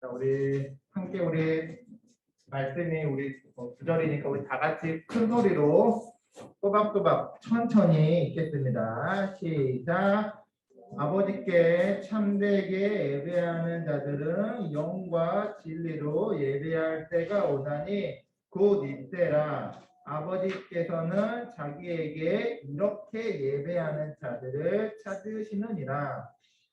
자, 우리 함께 우리 말씀이 우리 어, 구절이니까 우리 다 같이 큰 소리로 또박또박 천천히 읽겠습니다. 시작. 아버지께 참되게 예배하는 자들은 영과 진리로 예배할 때가 오다니 곧 이때라. 아버지께서는 자기에게 이렇게 예배하는 자들을 찾으시느니라.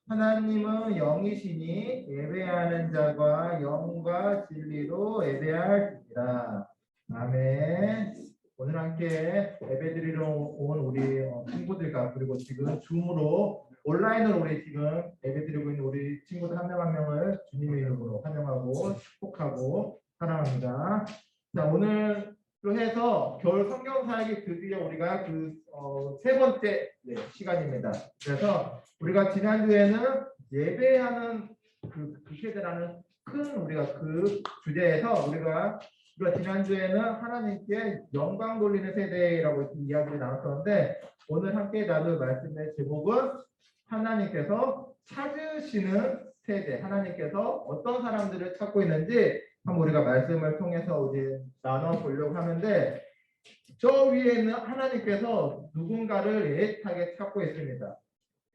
하나님은 영이시니 예배하는 자가 영과 진리로 예배할지라. 아멘. 오늘 함께 예배드리러 온 우리 어, 친구들과 그리고 지금 줌으로 온라인으로 우리 지금 예배드리고 있는 우리 친구들 한 명한 명을 주님의 이름으로 환영하고 축복하고 사랑합니다. 자 오늘 로 해서 겨울 성경 사역이 드디어 우리가 그세 번째 네, 시간입니다. 그래서 우리가 지난주에는 예배하는 그, 그 세대라는 큰 우리가 그 주제에서 우리가 우리가 지난주에는 하나님께 영광 돌리는 세대라고 이야기를 나눴었는데 오늘 함께 나눌 말씀의 제목은 하나님께서 찾으시는 세대 하나님께서 어떤 사람들을 찾고 있는지 한번 우리가 말씀을 통해서 이제 나눠 보려고 하는데 저 위에는 하나님께서 누군가를 애타게 찾고 있습니다.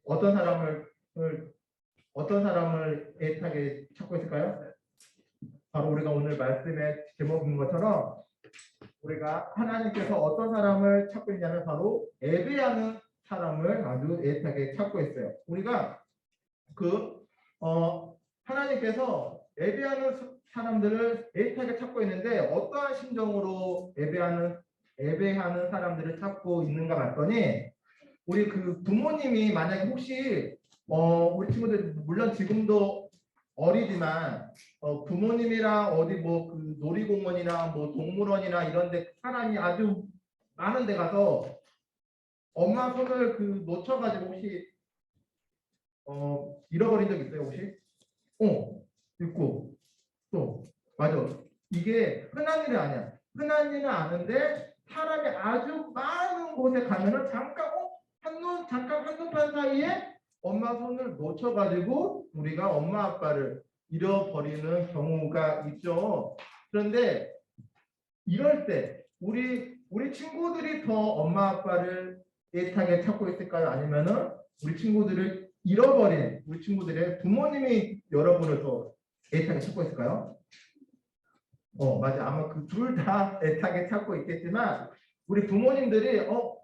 어떤 사람을 어떤 사람을 애타게 찾고 있을까요? 바로 우리가 오늘 말씀의 제목인 것처럼 우리가 하나님께서 어떤 사람을 찾고 있냐면 바로 예배하는 사람을 아주 애타게 찾고 있어요. 우리가 그 어, 하나님께서 예배하는 사람들을 애타게 찾고 있는데 어떠한 심정으로 예배하는 예배하는 사람들을 찾고 있는가 봤더니 우리 그 부모님이 만약에 혹시 어 우리 친구들 물론 지금도 어리지만 어 부모님이랑 어디 뭐 그 놀이공원이나 뭐 동물원이나 이런데 사람이 아주 많은 데 가서 엄마 손을 그 놓쳐가지고 혹시 어 잃어버린 적 있어요 혹시? 어 있고 또 맞아 이게 흔한 일이 아니야 흔한 일은 아는데 사람이 아주 많은 곳에 가면은 잠깐 어? 한눈 잠깐 한눈판 사이에 엄마 손을 놓쳐가지고 우리가 엄마 아빠를 잃어버리는 경우가 있죠. 그런데 이럴 때 우리 우리 친구들이 더 엄마 아빠를 애타게 찾고 있을까요? 아니면은 우리 친구들을 잃어버린 우리 친구들의 부모님이 여러분을 더 애타게 찾고 있을까요? 어 맞아 아마 그 둘 다 애타게 찾고 있겠지만 우리 부모님들이 어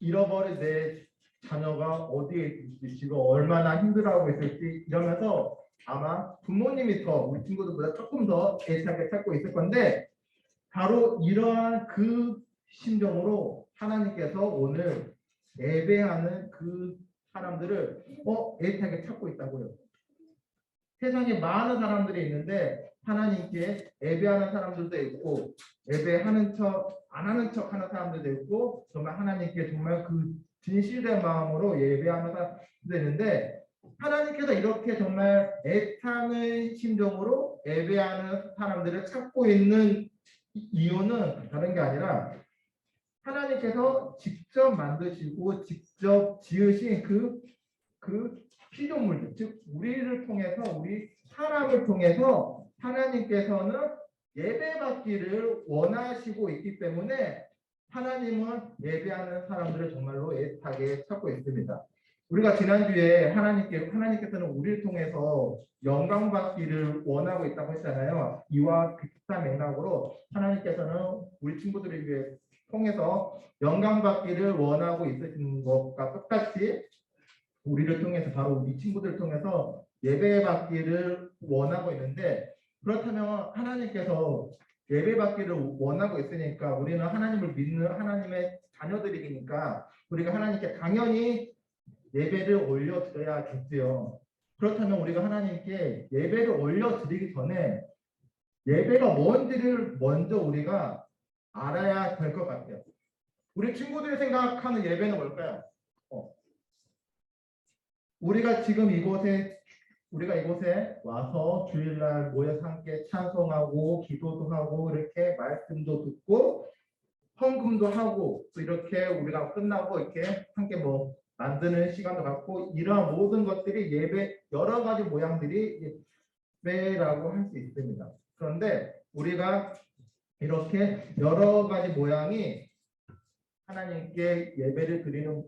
잃어버린 내 자녀가 어디에 있을지 지금 얼마나 힘들어하고 있을지 이러면서 아마 부모님이 더 우리 친구들보다 조금 더 애타게 찾고 있을 건데 바로 이러한 그 심정으로 하나님께서 오늘 예배하는 그 사람들을 어 애타게 찾고 있다고요. 세상에 많은 사람들이 있는데 하나님께 예배하는 사람들도 있고 예배하는 척 안 하는 척 하는 사람들도 있고 정말 하나님께 정말 그 진실된 마음으로 예배하는 사람들도 있는데 하나님께서 이렇게 정말 애타는 심정으로 예배하는 사람들을 찾고 있는 이- 이유는 다른 게 아니라 하나님께서 직접 만드시고 직접 지으신 그, 그 피조물들, 즉, 우리를 통해서, 우리 사람을 통해서 하나님께서는 예배받기를 원하시고 있기 때문에 하나님은 예배하는 사람들을 정말로 애타게 찾고 있습니다. 우리가 지난주에 하나님께, 하나님께서는 우리를 통해서 영광 받기를 원하고 있다고 했잖아요. 이와 비슷한 맥락으로 하나님께서는 우리 친구들을 위해 통해서 영광 받기를 원하고 있으신 것과 똑같이 우리를 통해서 바로 우리 친구들을 통해서 예배 받기를 원하고 있는데 그렇다면 하나님께서 예배 받기를 원하고 있으니까 우리는 하나님을 믿는 하나님의 자녀들이니까 우리가 하나님께 당연히 예배를 올려드려야겠지요. 그렇다면 우리가 하나님께 예배를 올려드리기 전에 예배가 뭔지를 먼저 우리가 알아야 될 것 같아요. 우리 친구들이 생각하는 예배는 뭘까요? 어. 우리가 지금 이곳에 우리가 이곳에 와서 주일날 모여서 함께 찬송하고 기도도 하고 이렇게 말씀도 듣고 헌금도 하고 또 이렇게 우리가 끝나고 이렇게 함께 뭐 만드는 시간도 갖고 이러한 모든 것들이 예배 여러 가지 모양들이 예배라고 할 수 있습니다. 그런데 우리가 이렇게 여러 가지 모양이 하나님께 예배를 드리는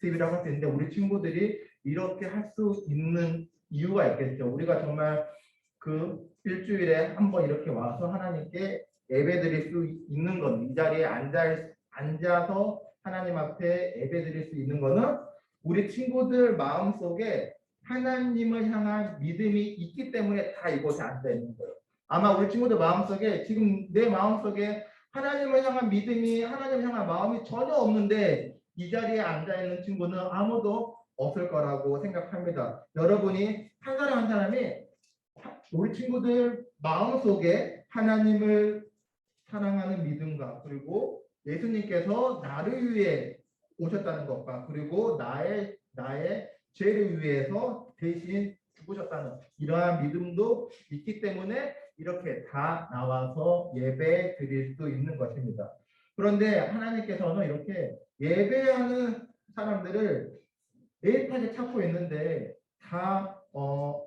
모습이라고 할 수 있는데 우리 친구들이 이렇게 할 수 있는 이유가 있겠죠. 우리가 정말 그 일주일에 한 번 이렇게 와서 하나님께 예배 드릴 수 있는 것, 이 자리에 앉아, 앉아서 하나님 앞에 예배 드릴 수 있는 거는 우리 친구들 마음 속에 하나님을 향한 믿음이 있기 때문에 다 이곳에 앉아 있는 거예요. 아마 우리 친구들 마음속에 지금 내 마음속에 하나님을 향한 믿음이 하나님을 향한 마음이 전혀 없는데 이 자리에 앉아 있는 친구는 아무도 없을 거라고 생각합니다. 여러분이 한 사람 한 사람이 우리 친구들 마음속에 하나님을 사랑하는 믿음과 그리고 예수님께서 나를 위해 오셨다는 것과 그리고 나의 나의 죄를 위해서 대신 죽으셨다는 이러한 믿음도 있기 때문에 이렇게 다 나와서 예배 드릴 수 있는 것입니다. 그런데 하나님께서는 이렇게 예배하는 사람들을 애타게 찾고 있는데 다 어,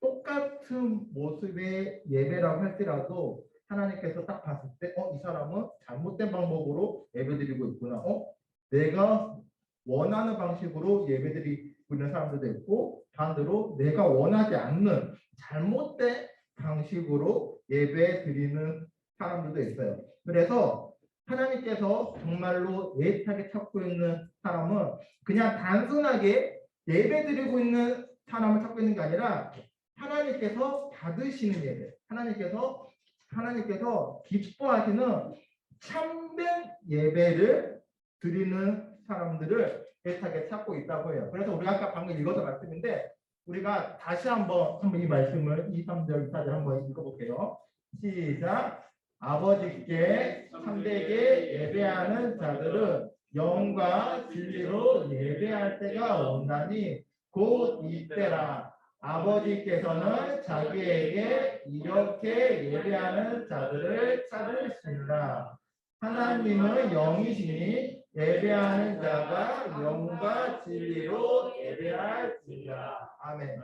똑같은 모습의 예배라고 할지라도 하나님께서 딱 봤을 때, 어, 이 사람은 잘못된 방법으로 예배드리고 있구나. 어, 내가 원하는 방식으로 예배드리고 있는 사람들도 있고, 반대로 내가 원하지 않는 잘못된 방식으로 예배 드리는 사람들도 있어요. 그래서 하나님께서 정말로 애타게 찾고 있는 사람은 그냥 단순하게 예배 드리고 있는 사람을 찾고 있는 게 아니라 하나님께서 받으시는 예배, 하나님께서 하나님께서 기뻐하시는 참된 예배를 드리는 사람들을 애타게 찾고 있다고 해요. 그래서 우리가 아까 방금 읽어서 말씀인데 우리가 다시 한번 한번 이 말씀을 2, 3절, 4절 한번 읽어볼게요. 시작. 아버지께 참되게 예배하는 자들은 영과 진리로 예배할 때가 온다니 곧 이때라. 아버지께서는 자기에게 이렇게 예배하는 자들을 찾으신다. 하나님은 영이시니 예배하는 자가 영과 진리로 예배할지라. 아멘.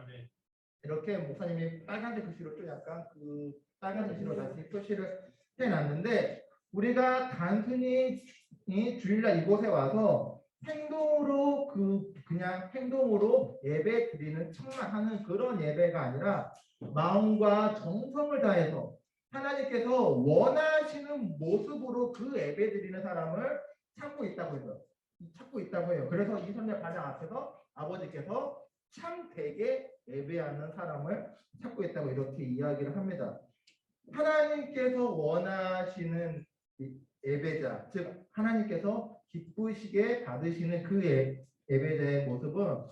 이렇게 목사님이 빨간색 글씨로 또 약간 그 빨간 글씨로 다시 표시를 해놨는데 우리가 단순히 이 주일날 이곳에 와서 행동으로 그 그냥 행동으로 예배 드리는 청만 하는 그런 예배가 아니라 마음과 정성을 다해서 하나님께서 원하시는 모습으로 그 예배 드리는 사람을 찾고 있다고 해요. 찾고 있다고 해요. 그래서 이 선대 반장 앞에서 아버지께서 참 되게 예배하는 사람을 찾고 있다고 이렇게 이야기를 합니다. 하나님께서 원하시는 예배자, 즉 하나님께서 기쁘시게 받으시는 그 예, 예배자의 모습은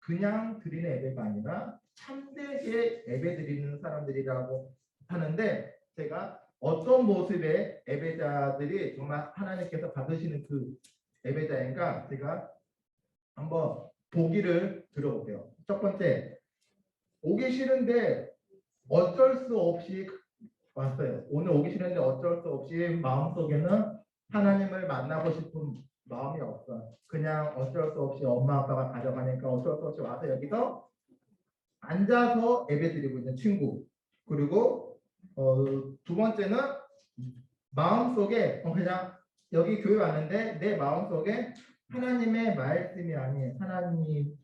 그냥 드리는 예배가 아니라 참되게 예배 드리는 사람들이라고 하는데 제가 어떤 모습의 예배자들이 정말 하나님께서 받으시는 그 예배자인가 제가 한번 보기를 들어볼게요. 첫 번째, 오기 싫은데 어쩔 수 없이 왔어요. 오늘 오기 싫은데 어쩔 수 없이 마음속에는 하나님을 만나고 싶은 마음이 없어. 그냥 어쩔 수 없이 엄마 아빠가 가져가니까 어쩔 수 없이 와서 여기서 앉아서 예배 드리고 있는 친구. 그리고 어, 두 번째는 마음속에 어, 그냥 여기 교회 왔는데 내 마음속에 하나님의 말씀이 아닌 하나님이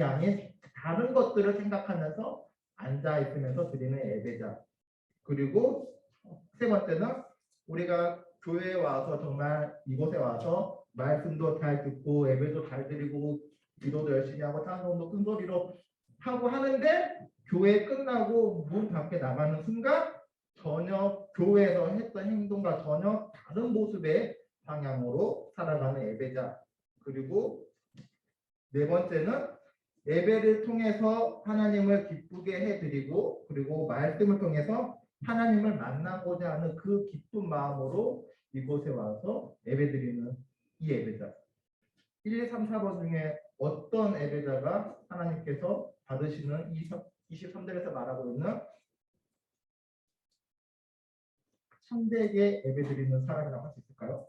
아닌 다른 것들을 생각하면서 앉아 있으면서 드리는 예배자. 그리고 세 번째는 우리가 교회에 와서 정말 이곳에 와서 말씀도 잘 듣고 예배도 잘 드리고 기도도 열심히 하고 찬송도 큰 소리로 하고 하는데 교회 끝나고 문 밖에 나가는 순간 전혀 교회에서 했던 행동과 전혀 다른 모습의 방향으로 살아가는 예배자 그리고 네 번째는 예배를 통해서 하나님을 기쁘게 해드리고 그리고 말씀을 통해서 하나님을 만나고자 하는 그 기쁜 마음으로 이곳에 와서 예배드리는 이 예배자 1, 2, 3, 4번 중에 어떤 예배자가 하나님께서 받으시는 이 23절에서 말하고 있는 참되게 예배드리는 사람이라고 할 수 있을까요?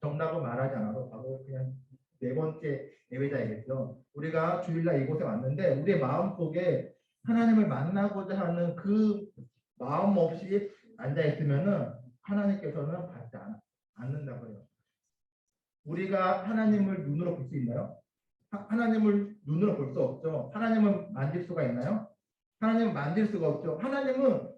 정답은 말하지 않아도 바로 그냥 네 번째 예배자이겠죠. 우리가 주일날 이곳에 왔는데 우리의 마음 속에 하나님을 만나고자 하는 그 마음 없이 앉아 있으면은 하나님께서는 받지 않, 않는다고요. 우리가 하나님을 눈으로 볼 수 있나요? 하, 하나님을 눈으로 볼 수 없죠. 하나님을 만질 수가 있나요? 하나님을 만질 수가 없죠. 하나님은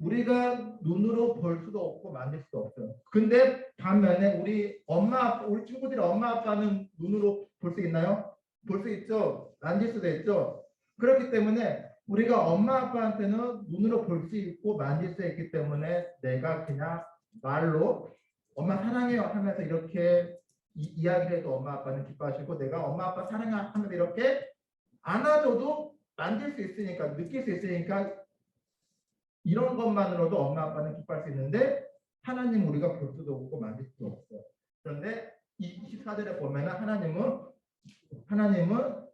우리가 눈으로 볼 수도 없고 만질 수도 없어요. 근데 반면에 우리 엄마, 우리 친구들이 엄마, 아빠는 눈으로 볼 수 있나요? 볼 수 있죠. 만질 수도 있죠. 그렇기 때문에 우리가 엄마, 아빠한테는 눈으로 볼 수 있고 만질 수 있기 때문에 내가 그냥 말로 엄마 사랑해요 하면서 이렇게 이, 이야기해도 엄마, 아빠는 기뻐하시고 내가 엄마, 아빠 사랑해 하면서 이렇게 안아줘도 만질 수 있으니까 느낄 수 있으니까 이런 것만으로도 엄마 아빠는 기뻐할 수 있는데 하나님 우리가 볼 수도 없고 만질 수도 없어요. 그런데 이 24절에 보면은 하나님은 하나님은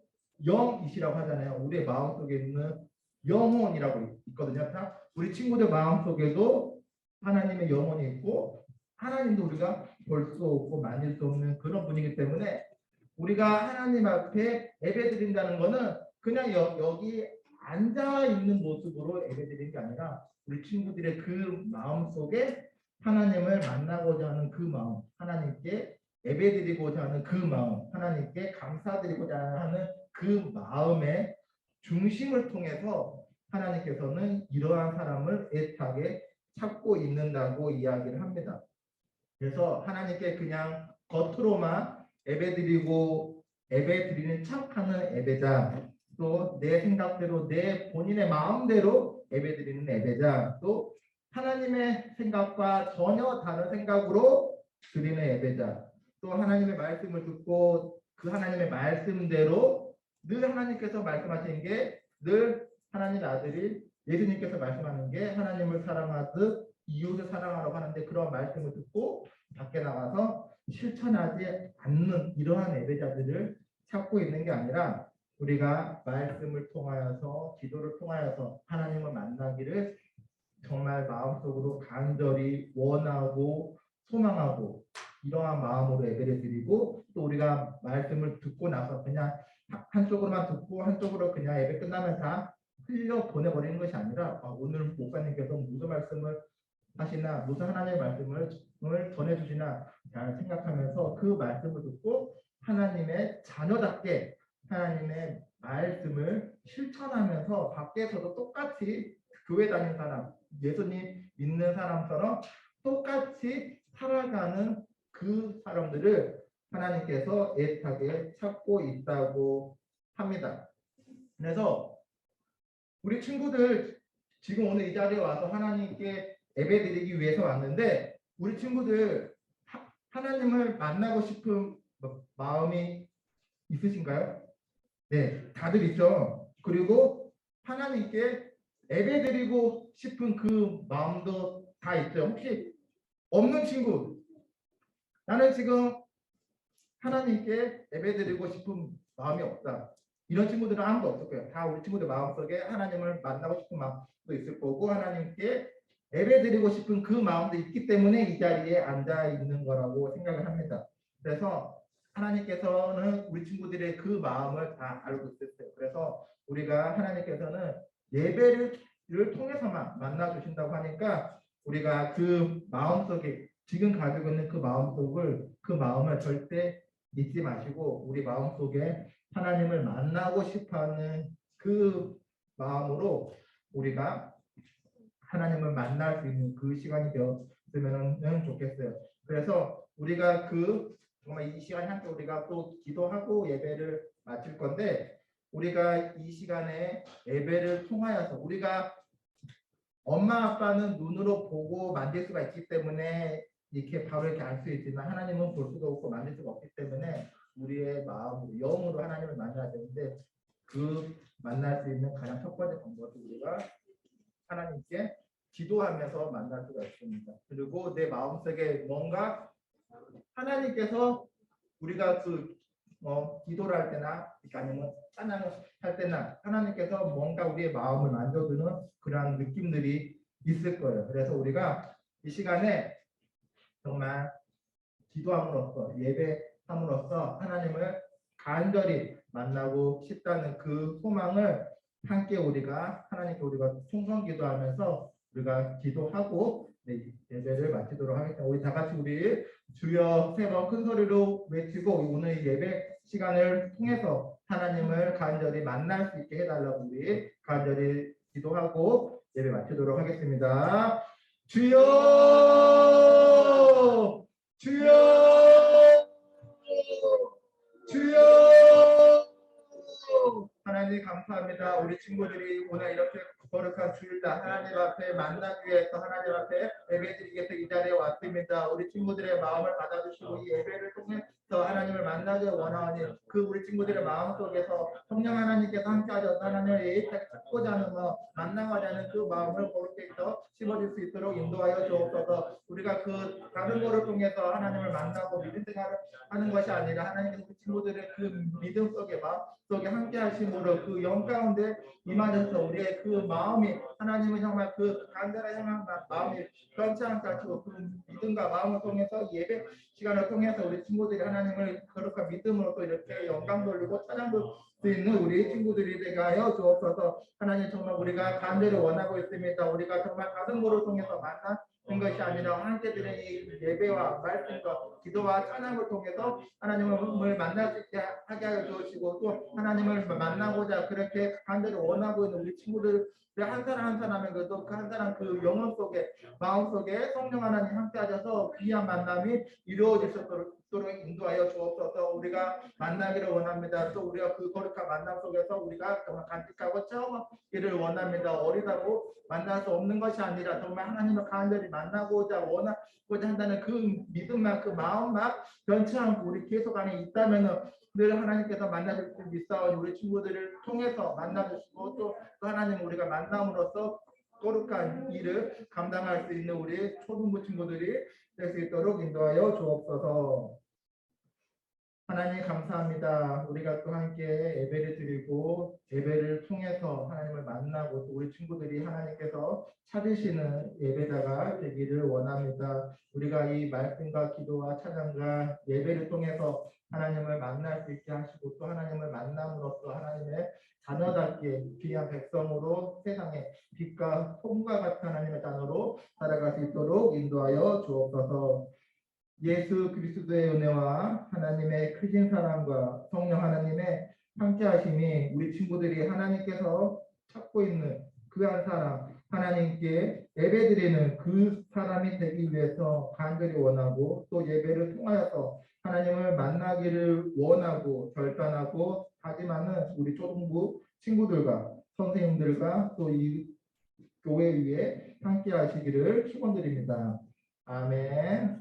영이시라고 하잖아요. 우리의 마음 속에 있는 영혼이라고 있거든요. 다 우리 친구들 마음 속에도 하나님의 영혼이 있고 하나님도 우리가 볼 수 없고 만질 수 없는 그런 분이기 때문에 우리가 하나님 앞에 예배 드린다는 거는 그냥 여, 여기 앉아 있는 모습으로 예배드리는 게 아니라 우리 친구들의 그 마음 속에 하나님을 만나고자 하는 그 마음, 하나님께 예배드리고자 하는 그 마음, 하나님께 감사드리고자 하는 그 마음의 중심을 통해서 하나님께서는 이러한 사람을 애타게 찾고 있는다고 이야기를 합니다. 그래서 하나님께 그냥 겉으로만 예배드리고 예배드리는 척하는 예배자 또 내 생각대로 내 본인의 마음대로 예배드리는 예배자 또 하나님의 생각과 전혀 다른 생각으로 드리는 예배자 또 하나님의 말씀을 듣고 그 하나님의 말씀대로 늘 하나님께서 말씀하시는 게 늘 하나님 아들이 예수님께서 말씀하는 게 하나님을 사랑하듯 이웃을 사랑하라고 하는데 그런 말씀을 듣고 밖에 나가서 실천하지 않는 이러한 예배자들을 찾고 있는 게 아니라 우리가 말씀을 통하여서 기도를 통하여서 하나님을 만나기를 정말 마음속으로 간절히 원하고 소망하고 이러한 마음으로 예배를 드리고 또 우리가 말씀을 듣고 나서 그냥 한쪽으로만 듣고 한쪽으로 그냥 예배 끝나면 다 흘려 보내버리는 것이 아니라 아, 오늘 목사님께서 무슨 말씀을 하시나 무슨 하나님의 말씀을 을 전해주시나 잘 생각하면서 그 말씀을 듣고 하나님의 자녀답게 하나님의 말씀을 실천하면서 밖에서도 똑같이 교회 다니는 사람, 예수님 믿는 사람처럼 똑같이 살아가는 그 사람들을 하나님께서 애타게 찾고 있다고 합니다. 그래서 우리 친구들 지금 오늘 이 자리에 와서 하나님께 예배드리기 위해서 왔는데 우리 친구들 하, 하나님을 만나고 싶은 뭐 마음이 있으신가요? 네, 다들 있죠. 그리고 하나님께 예배드리고 싶은 그 마음도 다 있죠. 혹시 없는 친구, 나는 지금 하나님께 예배드리고 싶은 마음이 없다. 이런 친구들은 아무도 없을 거예요. 다 우리 친구들 마음속에 하나님을 만나고 싶은 마음도 있을 거고 하나님께 예배드리고 싶은 그 마음도 있기 때문에 이 자리에 앉아 있는 거라고 생각을 합니다. 그래서 하나님께서는 우리 친구들의 그 마음을 다 알고 있었어요. 그래서 우리가 하나님께서는 예배를 통해서만 만나 주신다고 하니까 우리가 그 마음 속에 지금 가지고 있는 그 마음 속을 그 마음을 절대 잊지 마시고 우리 마음 속에 하나님을 만나고 싶어하는 그 마음으로 우리가 하나님을 만날 수 있는 그 시간이 되었으면 좋겠어요. 그래서 우리가 그 정말 이 시간에 함께 우리가 또 기도하고 예배를 마칠 건데 우리가 이 시간에 예배를 통하여서 우리가 엄마 아빠는 눈으로 보고 만질 수가 있기 때문에 이렇게 바로 이렇게 알 수 있지만 하나님은 볼 수도 없고 만질 수가 없기 때문에 우리의 마음으로 영으로 하나님을 만나야 되는데 그 만날 수 있는 가장 첫 번째 방법이 우리가 하나님께 기도하면서 만날 수가 있습니다. 그리고 내 마음속에 뭔가 하나님께서 우리가 그 어, 기도를 할 때나 아니면 찬양을 할 때나 하나님께서 뭔가 우리의 마음을 만져주는 그러한 느낌들이 있을 거예요. 그래서 우리가 이 시간에 정말 기도함으로써 함으로써 하나님을 간절히 만나고 싶다는 그 소망을 함께 우리가 하나님께 우리가 충성 기도하면서 우리가 기도하고 네, 예배를 마치도록 하겠습니다. 우리 다 같이 우리 주여 세 번 큰 소리로 외치고 오늘 예배 시간을 통해서 하나님을 간절히 만날 수 있게 해달라고 우리 간절히 기도하고 예배 마치도록 하겠습니다. 주여 주여 주여 하나님 감사합니다. 우리 친구들이 오늘 이렇게 거룩한 주일날 하나님 앞에 만나기 위해서 하나님 앞에 예배드리기 위해서 이 자리에 왔습니다. 우리 친구들의 마음을 받아주시고 이 예배를 통해 서 하나님을 만나기 원하오니 그 우리 친구들의 마음 속에서 성령 하나님께서 함께하셔서 하나님을 예입하게 찾고자 하는 뭐 만나고자 하는 그 마음을 거룩히 해서 심어질 수 있도록 인도하여 주옵소서. 우리가 그 다른 거를 통해서 하나님을 만나고 믿음 생활을 하는 것이 아니라 하나님께서 그 친구들의 그 믿음 속에 마음 속에 함께 하심으로 그 영 가운데 임하셔서 우리의 그 마음이 하나님은 정말 그 간절한 향한 마- 마음이 변치 않게 하시고 그 믿음과 마음을 통해서 예배 시간을 통해서 우리 친구들이 하나님 을 거룩한 믿음으로 또 이렇게 영광 돌리고 찬양 돌릴 수 있는 우리 친구들이 되게 하여 주옵소서. 하나님 정말 우리가 간절히 원하고 있습니다. 우리가 정말 거를 통해서 만나 는 것이 아니라 드리는 이 예배와 말씀과 기도와 찬양을 통해서 하나님을 만날 수 있게 하게 하여 주시고 또 하나님을 만나고자 그렇게 간절히 원하고 있는 우리 친구들 한 사람 한 사람의 그도 그한 사람 그 영혼 속에 마음 속에 성령 하나님 함께 하셔서 귀한 만남이 이루어질 수 있도록 인도하여 주옵소서. 우리가 만나기를 원합니다. 또 우리가 그 거룩한 만남 속에서 우리가 정말 간직하고 체험하기를 원합니다. 어리다고 만날 수 없는 것이 아니라 정말 하나님을 간절히 만나고자 원하고자 한다는 그 믿음만 그 마음만 변치 않고 우리 계속 안에 있다면은 늘 하나님께서 만나실 수 믿사오니 우리 친구들을 통해서 만나주시고 또, 또 하나님 우리가 만남으로써 거룩한 일을 감당할 수 있는 우리 초등부 친구들이 될 수 있도록 인도하여 주옵소서. 하나님 감사합니다. 우리가 또 함께 예배를 드리고 예배를 통해서 하나님을 만나고 또 우리 친구들이 하나님께서 찾으시는 예배자가 되기를 원합니다. 우리가 이 말씀과 기도와 찬양과 예배를 통해서 하나님을 만날 수 있게 하시고 또 하나님을 만남으로써 하나님의 자녀답게 귀한 백성으로 세상에 빛과 솜과 같은 하나님의 자녀로 살아갈 수 있도록 인도하여 주옵소서. 예수 그리스도의 은혜와 하나님의 크신 사랑과 성령 하나님의 함께하심이 우리 친구들이 하나님께서 찾고 있는 그 한 사람 하나님께 예배드리는 그 사람이 되기 위해서 간절히 원하고 또 예배를 통하여서 하나님을 만나기를 원하고 결단하고 다짐하는 우리 초등부 친구들과 선생님들과 또 이 교회 위에 함께 하시기를 축원드립니다. 아멘.